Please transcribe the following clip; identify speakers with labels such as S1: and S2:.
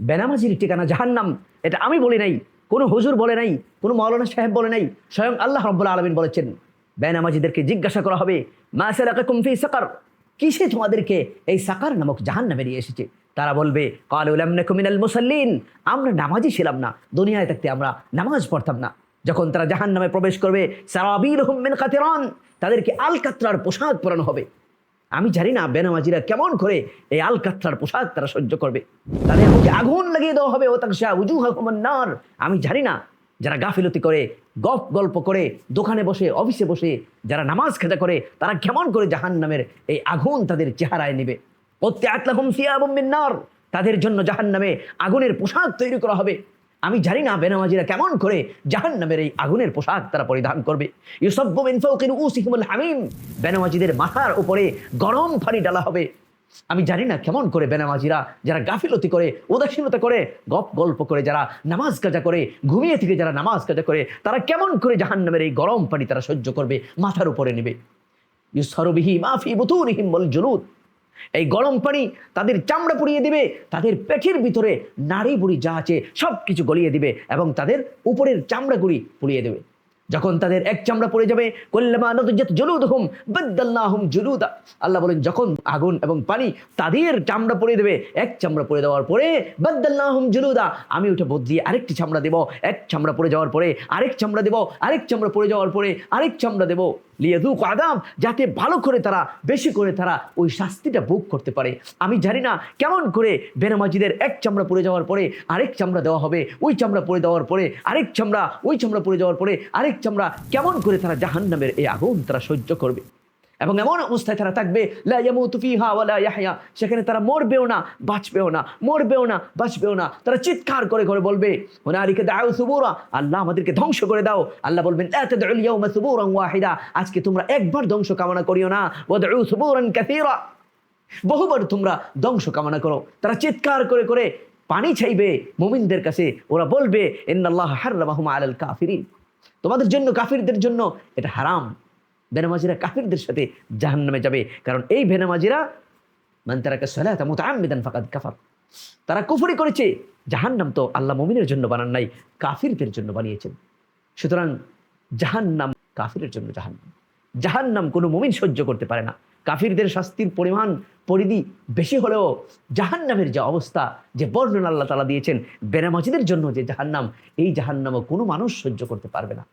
S1: বেনামাজির ঠিকানা জাহান্নাম। এটা আমি বলি নাই, কোনো হুজুর বলে নাই, কোনো মৌলানা সাহেব বলে নাই, স্বয়ং আল্লাহ রব্বুল আলমিন বলেছেন। বেনামাজিদেরকে জিজ্ঞাসা করা হবে, মা সালাকাকুম ফি সাকার? কিসে তোমাদেরকে এই সাকার নামক জাহান্নামে নিয়ে এসেছে? তারা বলবে কালুলাম মিনাল মুসাল্লিন। আমরা নামাজি ছিলাম না, দুনিয়ায় থাকতে আমরা নামাজ পড়তাম না। যখন তারা জাহান্নামে প্রবেশ করবে সারাবিল মিন কাতিরান। তাদেরকে আলকাত্রার পোশাক পরানো হবে। আমি জানি না বেনামাজিরা কেমন করে এই আলকাত্রার পোশাক তারা সহ্য করবে। তাদের মুখে আগুন লাগিয়ে দেওয়া হবে। ও তাকশা উজু নার আমি জানি না যারা গাফিলতি করে, গপ গল্প করে, দোকানে বসে, অফিসে বসে, যারা নামাজ খেজা করে, তারা কেমন করে জাহান নামের এই আগুন তাদের চেহারায় নেবে। ওতে আতলাহুম মিন নার তাদের জন্য জাহান নামে আগুনের পোশাক তৈরি করা হবে। আমি জানি না বেনামাজিরা কেমন করে জাহান নামের এই আগুনের পোশাক তারা পরিধান করবে। বেনামাজিদের মাথার উপরে গরম পানি ডালা হবে। আমি জানি না কেমন করে বেনামাজিরা যারা গাফিলতি করে, উদাসীনতা করে, গপ গল্প করে, যারা নামাজ কাজা করে, ঘুমিয়ে থেকে যারা নামাজ কাজা করে, তারা কেমন করে জাহান নামের এই গরম পানি তারা সহ্য করবে, মাথার উপরে নেবে। ইউসরবিহি মাফি বুতুরিহিম বল জুলুদ। এই গরম পানি তাদের চামড়া পুড়িয়ে দিবে, তাদের পেটের ভিতরে নাড়ি বুড়ি যা আছে সব কিছু গলিয়ে দিবে এবং তাদের উপরের চামড়াগুড়ি পুড়িয়ে দেবে। যখন তাদের এক চামড়া পড়ে যাবে আল্লাহ বলেন, যখন আগুন এবং পানি তাদের চামড়া পড়ে দেবে, এক চামড়া পড়ে দেওয়ার পরে বদ্দাল্লাহুম জুলুদা, আমি ওটা বদলিয়ে আরেকটি চামড়া দেব, এক চামড়া পড়ে যাওয়ার পরে আরেক চামড়া দেব, আরেক চামড়া পড়ে যাওয়ার পরে আরেক চামড়া দেব। লিয়াদুক আদাম যাতে ভালো করে তারা, বেশি করে তারা ওই শাস্তিটা ভোগ করতে পারে। আমি জানি না কেমন করে বেনামাজিদের এক চামড়া পড়ে যাওয়ার পরে আরেক চামড়া দেওয়া হবে, ওই চামড়া পড়ে দেওয়ার পরে আরেক চামড়া, ওই চামড়া পড়ে যাওয়ার পরে আরেক চামড়া, কেমন করে তারা জাহান্নামের এই আগুন তারা সহ্য করবে? এবং এমন অবস্থায় তারা থাকবে সেখানে তারা মরবেও না, বাঁচবেও না, মরবেও না, বাঁচবেও না। তারা চিৎকার করে করে বলবে আল্লাহ আমাদেরকে ধ্বংস করে দাও। আল্লাহ বলবেন আজকে তোমরা একবার ধ্বংস কামনা করিও না। বহুবার তোমরা ধ্বংস কামনা করো। তারা চিৎকার করে করে পানি চাইবে মুমিনদের কাছে। ওরা বলবে, ইন্নাল্লাহ হাররামাহুম আলাল কাফিরিন তোমাদের জন্য কাফিরদের জন্য এটা হারাম বেনামাজিরা কাফিরদের সাথে জাহান নামে যাবে। কারণ এই বেনামাজিরা, মান তারাকা সালাতা মুতাআম্মিদান ফাকাদ কাফার। তারা কুফরি করেছে। জাহান্নাম তো আল্লাহ মুমিনের জন্য বানান নাই, কাফিরদের জন্য বানিয়েছেন। সুতরাং জাহান্নাম কাফিরের জন্য জাহান্নাম। জাহান্নাম কোনো মুমিন সহ্য করতে পারে না। কাফিরদের শাস্তির পরিমাণ, পরিধি বেশি হলেও জাহান্নামের যে অবস্থা, যে বর্ণনা আল্লাহ তালা দিয়েছেন, বেনামাজিদের জন্য যে জাহান্নাম, এই জাহান্নামও কোনো মানুষ সহ্য করতে পারবে না।